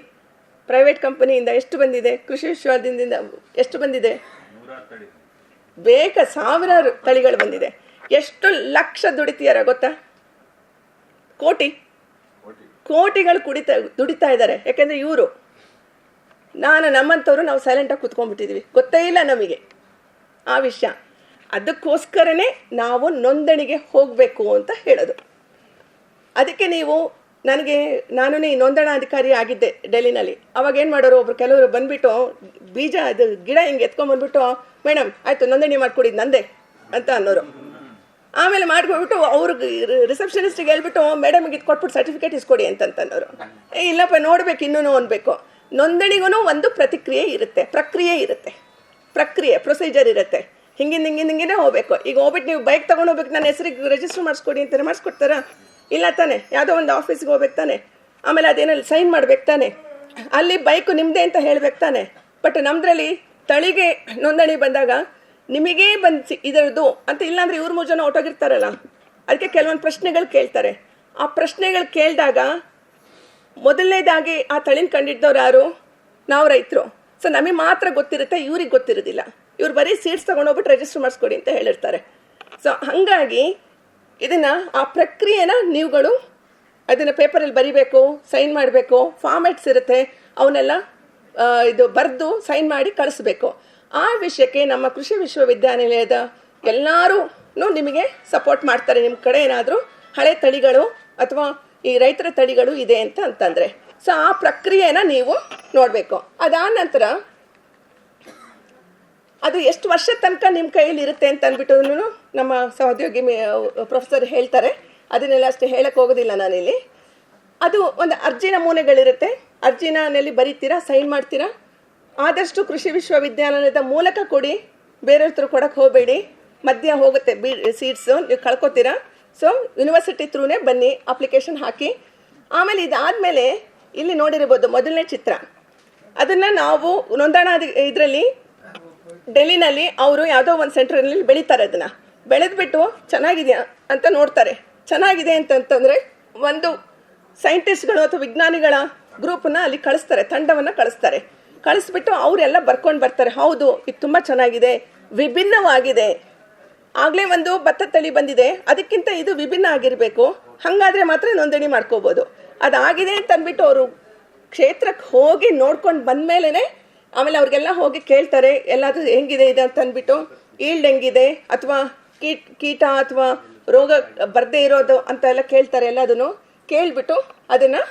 Speaker 1: ಪ್ರೈವೇಟ್ ಕಂಪನಿಯಿಂದ ಎಷ್ಟು ಬಂದಿದೆ? ಕೃಷಿ ವಿಶ್ವದಿಂದ ಎಷ್ಟು ಬಂದಿದೆ? ಬೇಗ ಸಾವಿರಾರು ತಳಿಗಳು ಬಂದಿದೆ. ಎಷ್ಟು ಲಕ್ಷ ದುಡಿತೀಯಾರ ಗೊತ್ತಾ? ಕೋಟಿ. ಕೋಟಿಗಳು ಕುಡಿತಾ, ದುಡಿತಾ ಇದ್ದಾರೆ. ಯಾಕೆಂದರೆ ಇವರು, ನಾನು ನಮ್ಮಂಥವ್ರು ನಾವು ಸೈಲೆಂಟಾಗಿ ಕುತ್ಕೊಂಡ್ಬಿಟ್ಟಿದ್ದೀವಿ ಗೊತ್ತೇ ಇಲ್ಲ ನಮಗೆ ಆ ವಿಷಯ. ಅದಕ್ಕೋಸ್ಕರನೇ ನಾವು ನೋಂದಣಿಗೆ ಹೋಗಬೇಕು ಅಂತ ಹೇಳೋದು. ಅದಕ್ಕೆ ನೀವು ನನಗೆ ನಾನು ಈ ನೋಂದಣಾಧಿಕಾರಿ ಆಗಿದ್ದೆ ಡೆಲ್ಲಿನಲ್ಲಿ. ಅವಾಗ ಏನು ಮಾಡೋರು, ಒಬ್ರು ಕೆಲವರು ಬಂದ್ಬಿಟ್ಟು, ಬೀಜ, ಅದು ಗಿಡ ಹಿಂಗೆ ಎತ್ಕೊಂಡ್ಬಂದ್ಬಿಟ್ಟು ಮೇಡಮ್, ಆಯಿತು ನೋಂದಣಿ ಮಾಡಿಕೊಡಿ, ನಂದೆ ಅಂತ ಅನ್ನೋರು. ಆಮೇಲೆ ಮಾಡ್ಕೊಬಿಟ್ಟು ಅವ್ರಿಗೆ ರಿಸೆಪ್ಷನಿಸ್ಟಿಗೆ ಹೇಳ್ಬಿಟ್ಟು ಮೇಡಮ್ಗೆ ಇದು ಕೊಟ್ಬಿಟ್ಟು ಸರ್ಟಿಫಿಕೇಟ್ ಇಸ್ಕೊಡಿ ಅಂತಂತಂದವರು ಇಲ್ಲಪ್ಪ, ನೋಡ್ಬೇಕು ಇನ್ನೂ ಅನ್ಬೇಕು. ನೋಂದಣಿಗೂ ಒಂದು ಪ್ರತಿಕ್ರಿಯೆ ಇರುತ್ತೆ, ಪ್ರಕ್ರಿಯೆ ಇರುತ್ತೆ. ಪ್ರಕ್ರಿಯೆ ಪ್ರೊಸೀಜರ್ ಇರುತ್ತೆ. ಹಿಂಗಿಂದ ಹಿಂಗಿಂದ ಹಿಂಗೇನೆ ಹೋಗ್ಬೇಕು. ಈಗ ಹೋಗ್ಬಿಟ್ಟು ನೀವು ಬೈಕ್ ತೊಗೊಂಡು ಹೋಗ್ಬೇಕು ನನ್ನ ಹೆಸರಿಗೆ ರಿಜಿಸ್ಟರ್ ಮಾಡಿಸ್ಕೊಡಿ ಅಂತಾರೆ, ಮಾಡಿಸ್ಕೊಡ್ತಾರಾ? ಇಲ್ಲ ತಾನೆ, ಯಾವುದೋ ಒಂದು ಆಫೀಸ್ಗೆ ಹೋಗ್ಬೇಕು ತಾನೆ. ಆಮೇಲೆ ಅದೇನಲ್ಲಿ ಸೈನ್ ಮಾಡ್ಬೇಕು ತಾನೆ. ಅಲ್ಲಿ ಬೈಕು ನಿಮ್ಮದೇ ಅಂತ ಹೇಳ್ಬೇಕು ತಾನೆ. ಬಟ್ ನಮ್ಮದ್ರಲ್ಲಿ ತಳಿಗೆ ನೋಂದಣಿ ಬಂದಾಗ ನಿಮಗೇ ಬಂದು ಇದರದ್ದು ಅಂತ ಇಲ್ಲಾಂದ್ರೆ ಇವ್ರ ಮೂರು ಜನ ಹೊಟ್ಟೋಗಿರ್ತಾರಲ್ಲ ಅದಕ್ಕೆ ಕೆಲವೊಂದು ಪ್ರಶ್ನೆಗಳು ಕೇಳ್ತಾರೆ. ಆ ಪ್ರಶ್ನೆಗಳು ಕೇಳಿದಾಗ ಮೊದಲನೇದಾಗಿ ಆ ತಳಿನ ಕಂಡಿದ್ದವ್ರು ಯಾರು? ನಾವು ರೈತರು. ಸೊ ನಮಗೆ ಮಾತ್ರ ಗೊತ್ತಿರುತ್ತೆ, ಇವ್ರಿಗೆ ಗೊತ್ತಿರೋದಿಲ್ಲ. ಇವ್ರು ಬರೀ ಸೀಟ್ಸ್ ತೊಗೊಂಡೋಗ್ಬಿಟ್ಟು ರಿಜಿಸ್ಟರ್ ಮಾಡಿಸ್ಕೊಡಿ ಅಂತ ಹೇಳಿರ್ತಾರೆ ಸೊ ಹಾಗಾಗಿ ಇದನ್ನು, ಆ ಪ್ರಕ್ರಿಯೆನ ನೀವುಗಳು ಅದನ್ನು ಪೇಪರಲ್ಲಿ ಬರಿಬೇಕು, ಸೈನ್ ಮಾಡಬೇಕು ಫಾರ್ಮೆಟ್ಸ್ ಇರುತ್ತೆ, ಅವನ್ನೆಲ್ಲ ಇದು ಬರೆದು ಸೈನ್ ಮಾಡಿ ಕಳಿಸ್ಬೇಕು. ಆ ವಿಷಯಕ್ಕೆ ನಮ್ಮ ಕೃಷಿ ವಿಶ್ವವಿದ್ಯಾನಿಲಯದ ಎಲ್ಲರೂ ನಿಮಗೆ ಸಪೋರ್ಟ್ ಮಾಡ್ತಾರೆ. ನಿಮ್ಮ ಕಡೆ ಏನಾದರೂ ಹಳೆ ತಳಿಗಳು ಅಥವಾ ಈ ರೈತರ ತಳಿಗಳು ಇದೆ ಅಂತ ಅಂತಂದರೆ. ಸೊ ಆ ಪ್ರಕ್ರಿಯೆನ ನೀವು ನೋಡಬೇಕು. ಅದಾದ ನಂತರ ಅದು ಎಷ್ಟು ವರ್ಷ ತನಕ ನಿಮ್ಮ ಕೈಯಲ್ಲಿ ಇರುತ್ತೆ ಅಂತ ಅಂದ್ಬಿಟ್ಟು ನಮ್ಮ ಸಹೋದ್ಯೋಗಿ ಪ್ರೊಫೆಸರ್ ಹೇಳ್ತಾರೆ. ಅದನ್ನೆಲ್ಲ ಅಷ್ಟು ಹೇಳಕ್ಕೆ ಹೋಗೋದಿಲ್ಲ ನಾನಿಲ್ಲಿ. ಅದು ಒಂದು ಅರ್ಜಿ ನಮೂನೆಗಳಿರುತ್ತೆ ಅರ್ಜಿನಲ್ಲಿ ಬರೀತೀರಾ, ಸೈನ್ ಮಾಡ್ತೀರಾ? ಆದಷ್ಟು ಕೃಷಿ ವಿಶ್ವವಿದ್ಯಾಲಯದ ಮೂಲಕ ಕೊಡಿ. ಬೇರೆ ಕೊಡಕ್ಕೆ ಹೋಗಬೇಡಿ. ಮಧ್ಯ ಹೋಗುತ್ತೆ ಬಿ ಸೀಟ್ಸು ನೀವು ಕಳ್ಕೊತೀರಾ? ಸೊ ಯೂನಿವರ್ಸಿಟಿ ಥ್ರೂನೇ ಬನ್ನಿ ಅಪ್ಲಿಕೇಶನ್ ಹಾಕಿ. ಆಮೇಲೆ ಇದಾದಮೇಲೆ ಇಲ್ಲಿ ನೋಡಿರ್ಬೋದು ಮೊದಲನೇ ಚಿತ್ರ. ಅದನ್ನು ನಾವು ನೋಂದಣಾದ, ಇದರಲ್ಲಿ ಡೆಲ್ಲಿನಲ್ಲಿ ಅವರು ಯಾವುದೋ ಒಂದು ಸೆಂಟ್ರಲ್ಲಿ ಬೆಳೀತಾರೆ ಅದನ್ನು. ಬೆಳೆದ್ಬಿಟ್ಟು ಚೆನ್ನಾಗಿದೆಯಾ ಅಂತ ನೋಡ್ತಾರೆ. ಚೆನ್ನಾಗಿದೆ ಅಂತಂತಂದರೆ ಒಂದು ಸೈಂಟಿಸ್ಟ್ಗಳು ಅಥವಾ ವಿಜ್ಞಾನಿಗಳ ಗ್ರೂಪನ್ನ ಅಲ್ಲಿ ಕಳಿಸ್ತಾರೆ, ತಂಡವನ್ನು ಕಳಿಸ್ತಾರೆ. ಕಳಿಸ್ಬಿಟ್ಟು ಅವರೆಲ್ಲ ಬರ್ಕೊಂಡು ಬರ್ತಾರೆ. ಹೌದು, ಇದು ತುಂಬ ಚೆನ್ನಾಗಿದೆ, ವಿಭಿನ್ನವಾಗಿದೆ. ಆಗಲೇ ಒಂದು ಭತ್ತ ತಳಿ ಬಂದಿದೆ. ಅದಕ್ಕಿಂತ ಇದು ವಿಭಿನ್ನ ಆಗಿರಬೇಕು. ಹಾಗಾದರೆ ಮಾತ್ರ ನೋಂದಣಿ ಮಾಡ್ಕೋಬೋದು. ಅದಾಗಿದೆ ಅಂತ ಅಂದ್ಬಿಟ್ಟು ಅವರು ಕ್ಷೇತ್ರಕ್ಕೆ ಹೋಗಿ ನೋಡ್ಕೊಂಡು ಬಂದಮೇಲೆ ಆಮೇಲೆ ಅವ್ರಿಗೆಲ್ಲ ಹೋಗಿ ಕೇಳ್ತಾರೆ, ಎಲ್ಲಾದರೂ ಹೆಂಗಿದೆ ಇದೆ ಅಂತ ಅಂದ್ಬಿಟ್ಟು, ಈಲ್ಡ್ ಹೆಂಗಿದೆ ಅಥವಾ ಕೀಟ್, ಕೀಟ ಅಥವಾ ರೋಗ ಬರದೇ ಇರೋದು ಅಂತ ಎಲ್ಲ ಕೇಳ್ತಾರೆ ಎಲ್ಲದನ್ನು ಕೇಳಿಬಿಟ್ಟು ಅದನ್ನು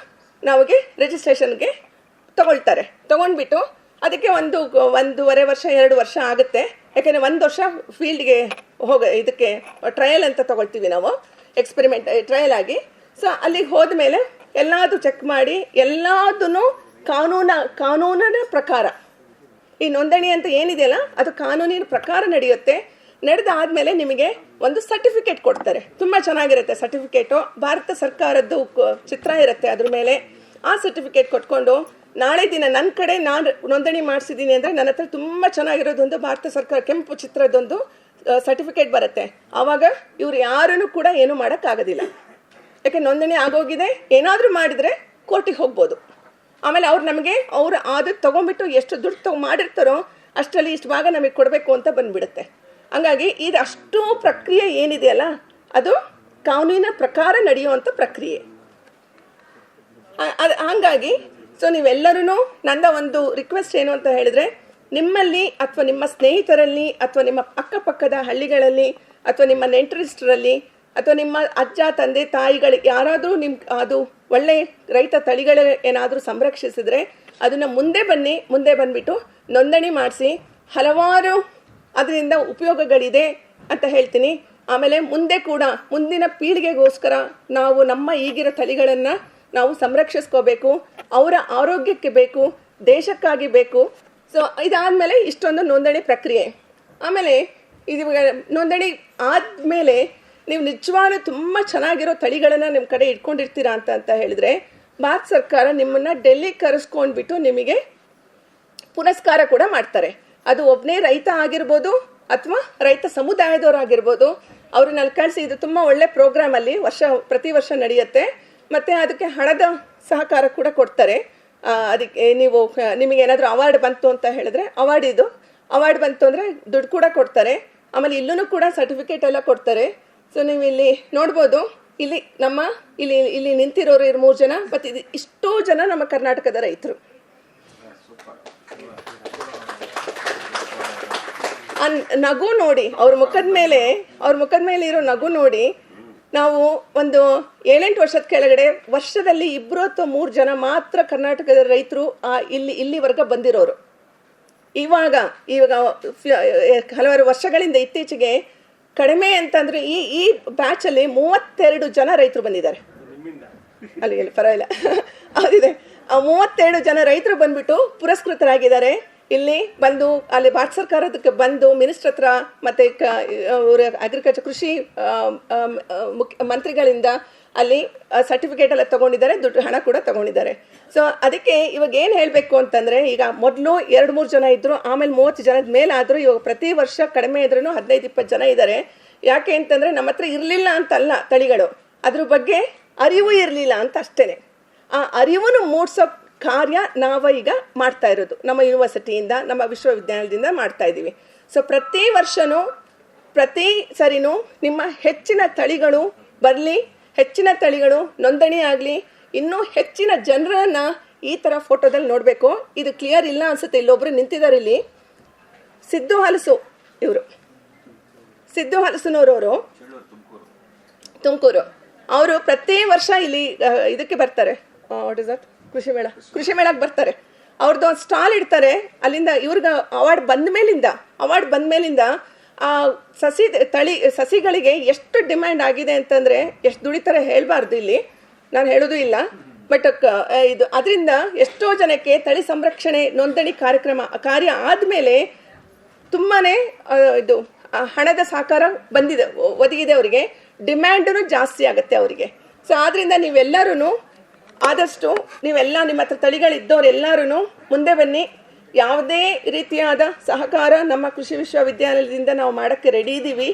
Speaker 1: ನಮಗೆ ರಿಜಿಸ್ಟ್ರೇಷನ್ಗೆ ತಗೊಳ್ತಾರೆ. ತಗೊಂಡ್ಬಿಟ್ಟು ಅದಕ್ಕೆ ಒಂದು ಒಂದೂವರೆ ವರ್ಷ, ಎರಡು ವರ್ಷ ಆಗುತ್ತೆ. ಯಾಕೆಂದರೆ ಒಂದು ವರ್ಷ ಫೀಲ್ಡ್ಗೆ ಹೋಗ, ಇದಕ್ಕೆ ಟ್ರಯಲ್ ಅಂತ ತಗೊಳ್ತೀವಿ ನಾವು ಎಕ್ಸ್ಪೆರಿಮೆಂಟ್ ಟ್ರಯಲ್ ಆಗಿ. ಸೊ ಅಲ್ಲಿಗೆ ಹೋದ್ಮೇಲೆ ಎಲ್ಲದೂ ಚೆಕ್ ಮಾಡಿ ಎಲ್ಲದೂ ಕಾನೂನ, ಕಾನೂನಿನ ಪ್ರಕಾರ. ಈ ನೋಂದಣಿ ಅಂತ ಏನಿದೆಯಲ್ಲ, ಅದು ಕಾನೂನಿನ ಪ್ರಕಾರ ನಡೆಯುತ್ತೆ. ನಡೆದಾದ್ಮೇಲೆ ನಿಮಗೆ ಒಂದು ಸರ್ಟಿಫಿಕೇಟ್ ಕೊಡ್ತಾರೆ. ತುಂಬ ಚೆನ್ನಾಗಿರುತ್ತೆ ಸರ್ಟಿಫಿಕೇಟು ಭಾರತ ಸರ್ಕಾರದ್ದು ಚಿತ್ರ ಇರುತ್ತೆ ಅದ್ರ ಮೇಲೆ. ಆ ಸರ್ಟಿಫಿಕೇಟ್ ಕೊಟ್ಕೊಂಡು ನಾಳೆ ದಿನ ನನ್ನ ಕಡೆ ನಾನು ನೋಂದಣಿ ಮಾಡಿಸಿದ್ದೀನಿ ಅಂದರೆ ನನ್ನ ಹತ್ರ ತುಂಬ ಚೆನ್ನಾಗಿರೋದೊಂದು ಭಾರತ ಸರ್ಕಾರ ಕೆಂಪು ಚಿತ್ರದೊಂದು ಸರ್ಟಿಫಿಕೇಟ್ ಬರುತ್ತೆ. ಆವಾಗ ಇವ್ರು ಯಾರನ್ನು ಕೂಡ ಏನು ಮಾಡೋಕ್ಕಾಗೋದಿಲ್ಲ. ಯಾಕೆ ನೋಂದಣಿ ಆಗೋಗಿದೆ? ಏನಾದರೂ ಮಾಡಿದರೆ ಕೋರ್ಟಿಗೆ ಹೋಗ್ಬೋದು. ಆಮೇಲೆ ಅವ್ರು ನಮಗೆ ಅವರು ಅದು ತೊಗೊಂಬಿಟ್ಟು ಎಷ್ಟು ದುಡ್ಡು ತಗೊ ಮಾಡಿರ್ತಾರೋ ಅಷ್ಟರಲ್ಲಿ ಇಷ್ಟು ಭಾಗ ನಮಗೆ ಕೊಡಬೇಕು ಅಂತ ಬಂದ್ಬಿಡುತ್ತೆ. ಹಂಗಾಗಿ ಇದು ಅಷ್ಟು ಪ್ರಕ್ರಿಯೆ ಏನಿದೆಯಲ್ಲ ಅದು ಕಾನೂನಿನ ಪ್ರಕಾರ ನಡೆಯುವಂಥ ಪ್ರಕ್ರಿಯೆ. ಅದು ಹಂಗಾಗಿ ಸೊ ನೀವೆಲ್ಲರೂ ನನ್ನ ಒಂದು ರಿಕ್ವೆಸ್ಟ್ ಏನು ಅಂತ ಹೇಳಿದ್ರೆ, ನಿಮ್ಮಲ್ಲಿ ಅಥವಾ ನಿಮ್ಮ ಸ್ನೇಹಿತರಲ್ಲಿ ಅಥವಾ ನಿಮ್ಮ ಅಕ್ಕಪಕ್ಕದ ಹಳ್ಳಿಗಳಲ್ಲಿ ಅಥವಾ ನಿಮ್ಮ ನೆಂಟರಿಸ್ಟರಲ್ಲಿ ಅಥವಾ ನಿಮ್ಮ ಅಜ್ಜ, ತಂದೆ, ತಾಯಿಗಳಿಗೆ ಯಾರಾದರೂ ನಿಮ್ಮ ಅದು ಒಳ್ಳೆ ರೈತ ತಳಿಗಳ ಏನಾದರೂ ಸಂರಕ್ಷಿಸಿದ್ರೆ ಅದನ್ನು ಮುಂದೆ ಬನ್ನಿ, ಮುಂದೆ ಬಂದ್ಬಿಟ್ಟು ನೋಂದಣಿ ಮಾಡಿಸಿ, ಹಲವಾರು ಅದರಿಂದ ಉಪಯೋಗಗಳಿದೆ ಅಂತ ಹೇಳ್ತೀನಿ. ಆಮೇಲೆ ಮುಂದೆ ಕೂಡ ಮುಂದಿನ ಪೀಳಿಗೆಗೋಸ್ಕರ ನಾವು ನಮ್ಮ ಈಗಿರೋ ತಳಿಗಳನ್ನು ನಾವು ಸಂರಕ್ಷಿಸ್ಕೋಬೇಕು, ಅವರ ಆರೋಗ್ಯಕ್ಕೆ ಬೇಕು, ದೇಶಕ್ಕಾಗಿ ಬೇಕು. ಸೊ ಇದಾದಮೇಲೆ ಇಷ್ಟೊಂದು ನೋಂದಣಿ ಪ್ರಕ್ರಿಯೆ. ಆಮೇಲೆ ಇದು ನೋಂದಣಿ ಆದಮೇಲೆ ನೀವು ನಿಜವಾಗ್ಲೂ ತುಂಬ ಚೆನ್ನಾಗಿರೋ ತಳಿಗಳನ್ನು ನಿಮ್ಮ ಕಡೆ ಇಟ್ಕೊಂಡಿರ್ತೀರಾ ಅಂತ ಅಂತ ಹೇಳಿದ್ರೆ, ಭಾರತ ಸರ್ಕಾರ ನಿಮ್ಮನ್ನು ಡೆಲ್ಲಿ ಕರೆಸ್ಕೊಂಡ್ಬಿಟ್ಟು ನಿಮಗೆ ಪುರಸ್ಕಾರ ಕೂಡ ಮಾಡ್ತಾರೆ. ಅದು ಒಬ್ಬನೇ ರೈತ ಆಗಿರ್ಬೋದು ಅಥವಾ ರೈತ ಸಮುದಾಯದವರಾಗಿರ್ಬೋದು. ಅವ್ರನ್ನ ಕಳಿಸಿ, ಇದು ತುಂಬ ಒಳ್ಳೆ ಪ್ರೋಗ್ರಾಮಲ್ಲಿ ವರ್ಷ, ಪ್ರತಿ ವರ್ಷ ನಡೆಯುತ್ತೆ. ಮತ್ತು ಅದಕ್ಕೆ ಹಣದ ಸಹಕಾರ ಕೂಡ ಕೊಡ್ತಾರೆ. ಅದಕ್ಕೆ ನೀವು, ನಿಮಗೆ ಏನಾದರೂ ಅವಾರ್ಡ್ ಬಂತು ಅಂತ ಹೇಳಿದ್ರೆ ಅವಾರ್ಡ್ ಇದು. ಅವಾರ್ಡ್ ಬಂತು ಅಂದರೆ ದುಡ್ಡು ಕೂಡ ಕೊಡ್ತಾರೆ. ಆಮೇಲೆ ಇಲ್ಲೂ ಕೂಡ ಸರ್ಟಿಫಿಕೇಟ್ ಎಲ್ಲ ಕೊಡ್ತಾರೆ. ಸೊ ನೀವು ಇಲ್ಲಿ ನೋಡ್ಬೋದು, ಇಲ್ಲಿ ನಮ್ಮ, ಇಲ್ಲಿ ಇಲ್ಲಿ ನಿಂತಿರೋರು ಇರು ಮೂರು ಜನ ಮತ್ತು ಇದು ಇಷ್ಟೋ ಜನ ನಮ್ಮ ಕರ್ನಾಟಕದ ರೈತರು. ಆ, ನಗು ನೋಡಿ, ಅವ್ರ ಮುಖದ ಮೇಲೆ, ಅವ್ರ ಮುಖದ ಮೇಲೆ ಇರೋ ನಗು ನೋಡಿ ನಾವು ಒಂದು ಏಳೆಂಟು ವರ್ಷದ ಕೆಳಗಡೆ ವರ್ಷದಲ್ಲಿ ಇಬ್ಬರು ಅಥವಾ ಮೂರು ಜನ ಮಾತ್ರ ಕರ್ನಾಟಕದ ರೈತರು ಆ ಇಲ್ಲಿ ಇಲ್ಲಿವರೆಗೆ ಬಂದಿರೋರು. ಇವಾಗ ಇವಾಗ ಹಲವಾರು ವರ್ಷಗಳಿಂದ ಇತ್ತೀಚೆಗೆ ಕಡಿಮೆ ಅಂತಂದ್ರೆ ಈ ಈ ಬ್ಯಾಚಲ್ಲಿ ಮೂವತ್ತೆರಡು ಜನ ರೈತರು ಬಂದಿದ್ದಾರೆ. ಅಲ್ಲಿ ಪರವಾಗಿಲ್ಲ. ಅದಿದೆ ಆ ಮೂವತ್ತೆರಡು ಜನ ರೈತರು ಬಂದ್ಬಿಟ್ಟು ಪುರಸ್ಕೃತರಾಗಿದ್ದಾರೆ. ಇಲ್ಲಿ ಬಂದು, ಅಲ್ಲಿ ಭಾರತ ಸರ್ಕಾರದಕ್ಕೆ ಬಂದು ಮಿನಿಸ್ಟರ್ ಹತ್ರ ಮತ್ತೆ ಅವರ ಅಗ್ರಿಕಲ್ಚರ್ ಕೃಷಿ ಮಂತ್ರಿಗಳಿಂದ ಅಲ್ಲಿ ಸರ್ಟಿಫಿಕೇಟ್ ಎಲ್ಲ ತಗೊಂಡಿದ್ದಾರೆ, ದುಡ್ಡು, ಹಣ ಕೂಡ ತಗೊಂಡಿದ್ದಾರೆ. ಸೊ ಅದಕ್ಕೆ ಇವಾಗ ಏನು ಹೇಳಬೇಕು ಅಂತಂದರೆ, ಈಗ ಮೊದಲು ಎರಡು ಮೂರು ಜನ ಇದ್ದರು ಆಮೇಲೆ ಮೂವತ್ತು ಜನದ ಮೇಲೆ ಆದರೂ ಇವಾಗ ಪ್ರತಿ ವರ್ಷ ಕಡಿಮೆ ಇದ್ರೂ ಹದಿನೈದು, ಇಪ್ಪತ್ತು ಜನ ಇದ್ದಾರೆ ಯಾಕೆ ಅಂತಂದರೆ ನಮ್ಮ ಹತ್ರ ಇರಲಿಲ್ಲ ಅಂತಲ್ಲ ತಳಿಗಳು. ಅದ್ರ ಬಗ್ಗೆ ಅರಿವು ಇರಲಿಲ್ಲ ಅಂತ ಅಷ್ಟೇ ಆ ಅರಿವನ್ನು ಮೂಡಿಸೋ ಕಾರ್ಯ ನಾವು ಈಗ ಮಾಡ್ತಾ ಇರೋದು. ನಮ್ಮ ಯೂನಿವರ್ಸಿಟಿಯಿಂದ ನಮ್ಮ ವಿಶ್ವವಿದ್ಯಾಲಯದಿಂದ ಮಾಡ್ತಾ ಇದ್ದೀವಿ. ಸೊ ಪ್ರತಿ ವರ್ಷವೂ ಪ್ರತಿ ಸರಿನೂ ನಿಮ್ಮ ಹೆಚ್ಚಿನ ತಳಿಗಳು ಬರಲಿ, ಹೆಚ್ಚಿನ ತಳಿಗಳು ನೋಂದಣಿ ಆಗಲಿ, ಇನ್ನೂ ಹೆಚ್ಚಿನ ಜನರನ್ನು ಈ ಥರ ಫೋಟೋದಲ್ಲಿ ನೋಡಬೇಕು. ಇದು ಕ್ಲಿಯರ್ ಇಲ್ಲ ಅನ್ಸುತ್ತೆ. ಇಲ್ಲೊಬ್ಬರು ನಿಂತಿದ್ದಾರೆ ಇಲ್ಲಿ. ಸಿದ್ದು ಹಲಸು ಇವರು. ಸಿದ್ದು ಹಲಸುನವರವರು. ತುಮಕೂರು. ಅವರು ಪ್ರತಿ ವರ್ಷ ಇಲ್ಲಿ ಇದಕ್ಕೆ ಬರ್ತಾರೆ. ವಾಟ್ ಇಸ್ ದಟ್ ಕೃಷಿ ಮೇಳ ಕೃಷಿ ಮೇಳಕ್ಕೆ ಬರ್ತಾರೆ. ಅವ್ರದ್ದು ಒಂದು ಸ್ಟಾಲ್ ಇಡ್ತಾರೆ. ಅಲ್ಲಿಂದ ಇವ್ರಿಗೆ ಅವಾರ್ಡ್ ಬಂದ ಮೇಲಿಂದ, ಅವಾರ್ಡ್ ಬಂದ ಮೇಲಿಂದ ಆ ಸಸಿ, ತಳಿ, ಸಸಿಗಳಿಗೆ ಎಷ್ಟು ಡಿಮ್ಯಾಂಡ್ ಆಗಿದೆ ಅಂತಂದರೆ ಎಷ್ಟು ದುಡಿತಾರೆ ಹೇಳಬಾರ್ದು ಇಲ್ಲಿ. ನಾನು ಹೇಳೋದು ಇಲ್ಲ. ಬಟ್ ಇದು ಅದರಿಂದ ಎಷ್ಟೋ ಜನಕ್ಕೆ ತಳಿ ಸಂರಕ್ಷಣೆ ನೋಂದಣಿ ಕಾರ್ಯಕ್ರಮ, ಕಾರ್ಯ ಆದಮೇಲೆ ತುಂಬಾ ಇದು ಹಣದ ಸಹಕಾರ ಬಂದಿದೆ, ಒದಗಿದೆ ಅವರಿಗೆ. ಡಿಮ್ಯಾಂಡೂ ಜಾಸ್ತಿ ಆಗುತ್ತೆ ಅವರಿಗೆ. ಸೊ ಆದ್ದರಿಂದ ನೀವೆಲ್ಲರೂ ಆದಷ್ಟು ನೀವೆಲ್ಲ ನಿಮ್ಮ ಹತ್ರ ತಳಿಗಳಿದ್ದವರೆಲ್ಲರೂ ಮುಂದೆ ಬನ್ನಿ. ಯಾವುದೇ ರೀತಿಯಾದ ಸಹಕಾರ ನಮ್ಮ ಕೃಷಿ ವಿಶ್ವವಿದ್ಯಾಲಯದಿಂದ ನಾವು ಮಾಡೋಕ್ಕೆ ರೆಡಿ ಇದ್ದೀವಿ